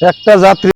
একটা যাত্রী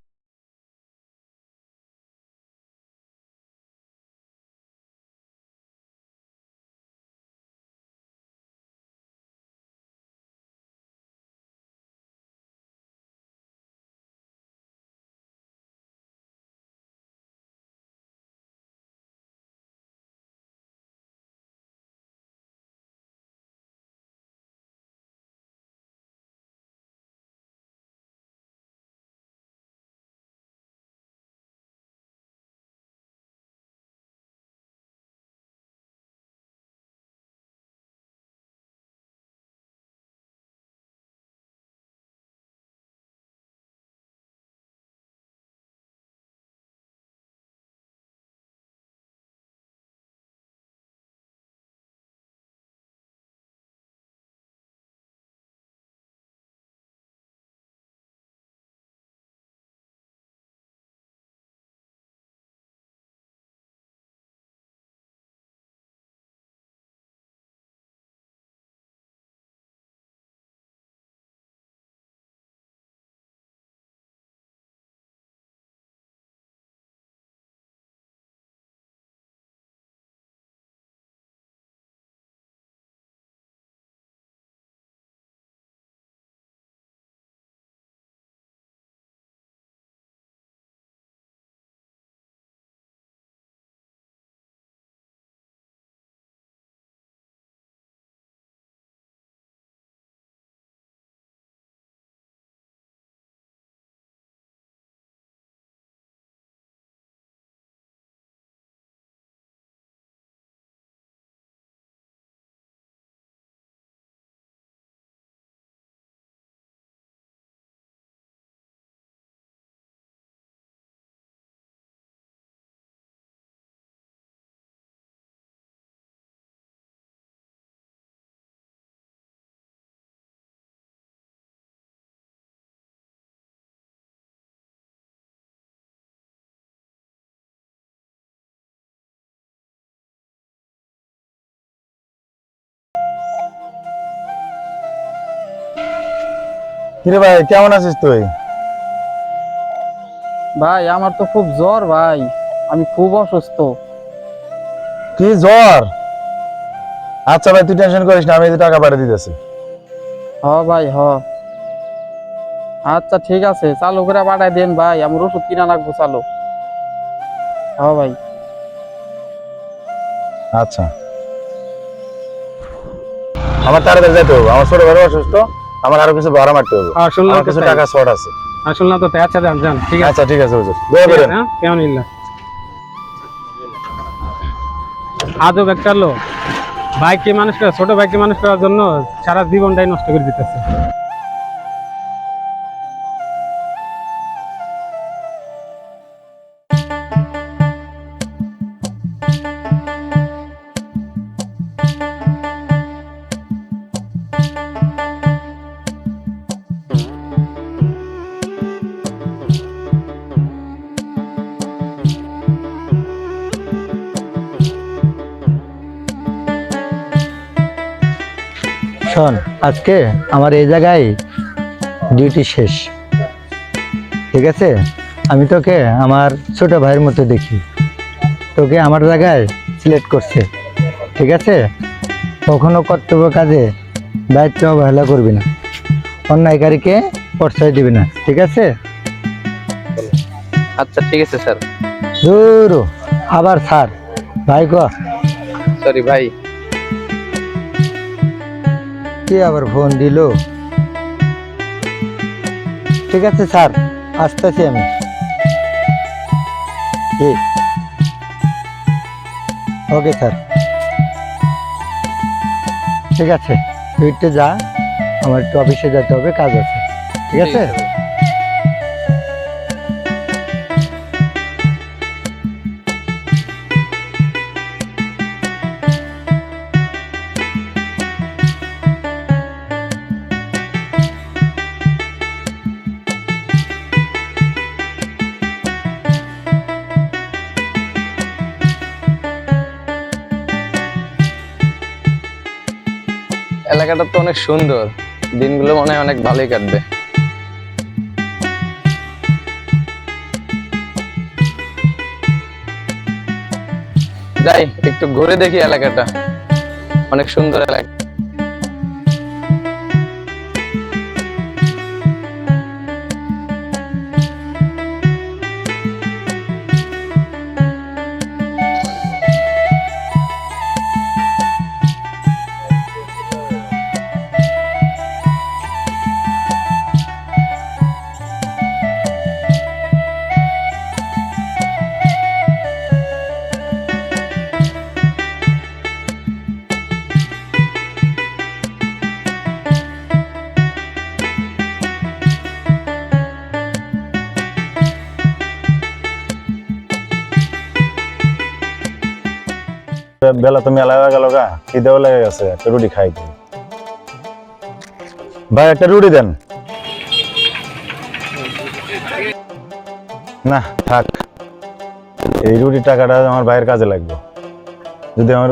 কিরে ভাই কেমন আছিস তুই? ভাই আমার তো খুব জ্বর ভাই। আমি খুব অসুস্থ। কি জ্বর? আচ্ছা ভাই তুই টেনশন করিস না আমি এই টাকা পাঠিয়ে দিতেছি। হ ভাই হ। আচ্ছা ঠিক আছে চালু করে পাঠাই দেন ভাই আমার ওষুধ কিনা লাগবো চালু। হ ভাই। আচ্ছা। আমার তাড়াতাড়ি যাইতে হবে আমার ছোট ভাই অসুস্থ। আমার আরও কিছু ভাড়া মারতে হবে। আমার কিছু টাকা শর্ট আছে। আর শুনলাম তো তাই। আচ্ছা যান যান ঠিক আছে। আচ্ছা ঠিক আছে হুজুর। দোয়া করেন। হ্যাঁ? কেমন ইল্লা? আজব একটা লোক। বাইককে মানুষ ছোট বাইককে মানুষ করার জন্য সারা জীবনটাই নষ্ট করে দিতেছে। শোন আজকে আমার এই জায়গায় ডিউটি শেষ। ঠিক আছে? আমি তোকে আমার ছোট ভাইয়ের মতো দেখি। তোকে আমার জায়গায় সিলেক্ট করছে। ঠিক আছে? কখনো কর্তব্য কাজে দায়িত্ব অবহেলা করবি না। অন্যায়কারীকে প্রশ্রয় দিবি না। ঠিক আছে? আচ্ছা ঠিক আছে স্যার। দূর আবার স্যার। ভাই ক? সরি ভাই। কে আবার ফোন দিল? ঠিক আছে স্যার, আসতেছি আমি। Okay sir. ঠিক আছে তুই যা, আমার একটু অফিসে যেতে হবে, কাজ আছে? ঠিক আছে। জায়গাটা তো অনেক সুন্দর। দিনগুলো মনে হয় অনেক ভালোই কাটবে। যাই, একটু ঘুরে দেখি এলাকাটা। অনেক সুন্দর এলাকা। বেলা তো মেলা হয়ে গেল গা, খিদেও লেগে গেছে, একটা রুটি খাই দিই। ভাই, একটা রুটি দেন। না, থাক। এই রুটির টাকাটা আমার ভাইয়ের কাজে লাগবে। যদি আমার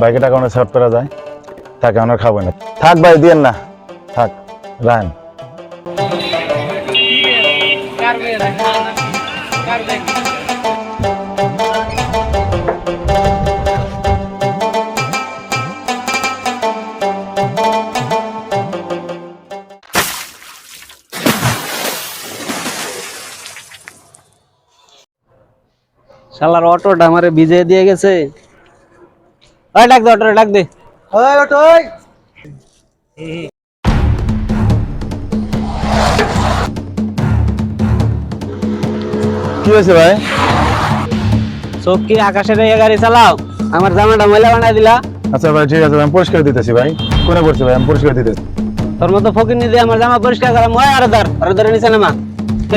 বাইকে টাকা অনেক শর্ট করা যায় থাক আমার খাব না। থাক ভাই, দিয়েন না। থাক রান শালার অটোটা আমারে ভিজিয়ে দিয়ে গেছে। ওই ডাক দে অটোরে ডাক দে। কি হয়েছে ভাই? চোখ কি আকাশে রেখে গাড়ি চালাও। আমার জামাটা ময়লা বানাই দিলা। আচ্ছা ভাই ঠিক আছে আমি পরিষ্কার দিতেছি ভাই। কোনে পড়ছে ভাই? আমি পরিষ্কার দিতেছি। তোর মতো ফকির নিয়ে আমার জামা পরিষ্কার করা ময় আরও ধর আরও ধরে নিচে নামা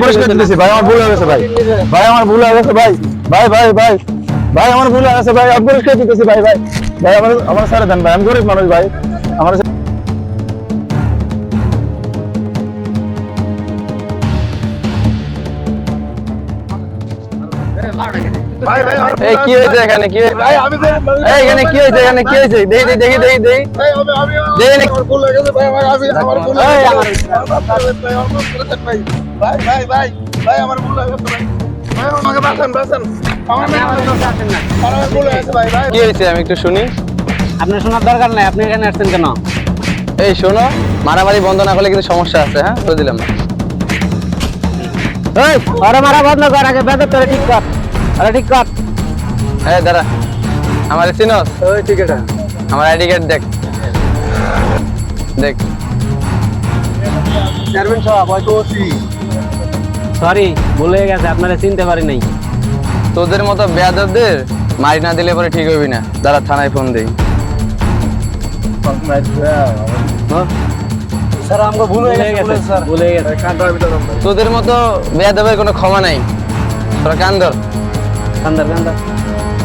পরিষ্কার দিতেছি ভাই আমার ভুল হয়ে গেছে ভাই। ভাই আমার ভুল হয়ে গেছে ভাই। ভাই ভাই ভাই ভাই আমার ভুল হয়ে গেছে ভাই আমি পরিষ্কার দিতেছি ভাই ভাই ভাই আমার আমার সারে দেন ভাই আমি গরিব মানুষ ভাই আমার এই কি হয়েছে এখানে? কি হয়েছে? এই এখানে কি হয়েছে? এখানে কি হয়েছে? দেখি দেখি দেখি দেখি দেখি। দেখি এই, আমার- কি হয়েছে? আমি একটু শুনি। আপনার শোনার দরকার নাই আপনি এখানে আসছেন কেন? এই শোনো। মারামারি বন্ধ না করলে কিন্তু সমস্যা আছে হ্যাঁ? বলে দিলাম। মারা বন্ধ কর আগে তোরে ঠিক কর। আরে ঠিক কর। এই দাঁড়া। আমার চিনস ওই টিকিট আমার আইডি কার্ড দেখ। দেখ। সরি ভুলে গেছে আপনারা চিনতে পারি নাই। তোদের মতো বেয়াদবদের মারি না দিলে পরে ঠিক হবি না। দাঁড়া থানায় ফোন দেই। স্যার আমাকে ভুল হয়ে গেছে স্যার। ভুলে গেছে। তোদের মতো বেয়াদবের কোনো ক্ষমা নাই। তোরা কান ধর কান্দার কান্দার।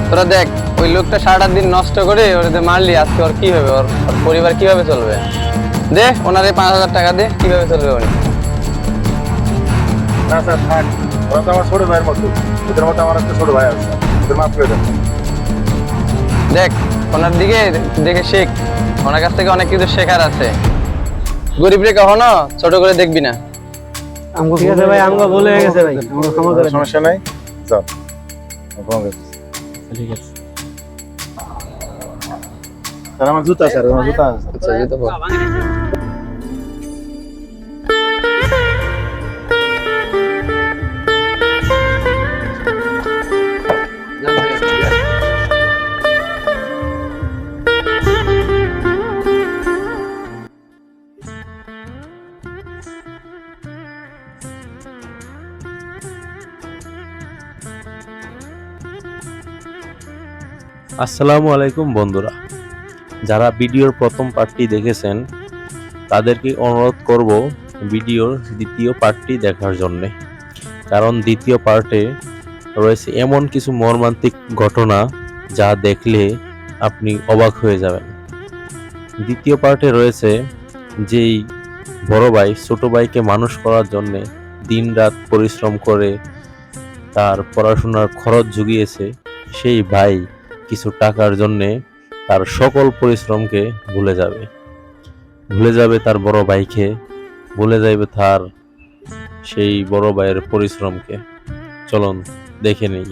তোরা দেখ ওই লোকটা সারাটা দিন নষ্ট করে ওরে মারলি আজকে ওর কি হবে? ওর ওর পরিবার কীভাবে চলবে? দে ওনারে পাঁচ হাজার টাকা দে কীভাবে চলবে উনি? না স্যার থাক। ওরা তো আমার ছোট ভাইয়ের মতো। ওদের মতো আমার একটা ছোট ভাই আছে। ওদের মাফ করে দেন। দেখ ওনার দিকে দেখে শেখ। ওনার কাছ থেকে অনেক কিছু শেখার আছে। গরিবরে কখনো ছোট করে দেখবি না। ঠিক আছে ভাই আমাকে ভুল হয়ে গেছে ভাই। আমাকে ক্ষমা করে সমস্যা নাই। যাও। ক্ষমা করে দিচ্ছি। ঠিক আছে। স্যার আমার জুতা স্যার আমার জুতা আচ্ছা আসসালামু আলাইকুম বন্ধুরা। যারা ভিডিওর প্রথম পার্টটি দেখেছেন, তাদেরকে অনুরোধ করব ভিডিওর দ্বিতীয় পার্টটি দেখার জন্যে। কারণ দ্বিতীয় পার্টে রয়েছে এমন কিছু মর্মান্তিক ঘটনা যা দেখলে আপনি অবাক হয়ে যাবেন। দ্বিতীয় পার্টে রয়েছে যেই বড় ভাই, ছোটো ভাইকে মানুষ করার জন্যে দিনরাত পরিশ্রম করে তার পড়াশোনার খরচ জুগিয়েছে, সেই ভাই কিছু টাকার জন্যে তার সকল পরিশ্রমকে ভুলে যাবে। ভুলে যাবে তার বড় ভাইকে, ভুলে যাবে তার সেই বড় ভাইয়ের পরিশ্রমকে। চলুন, দেখে নেই।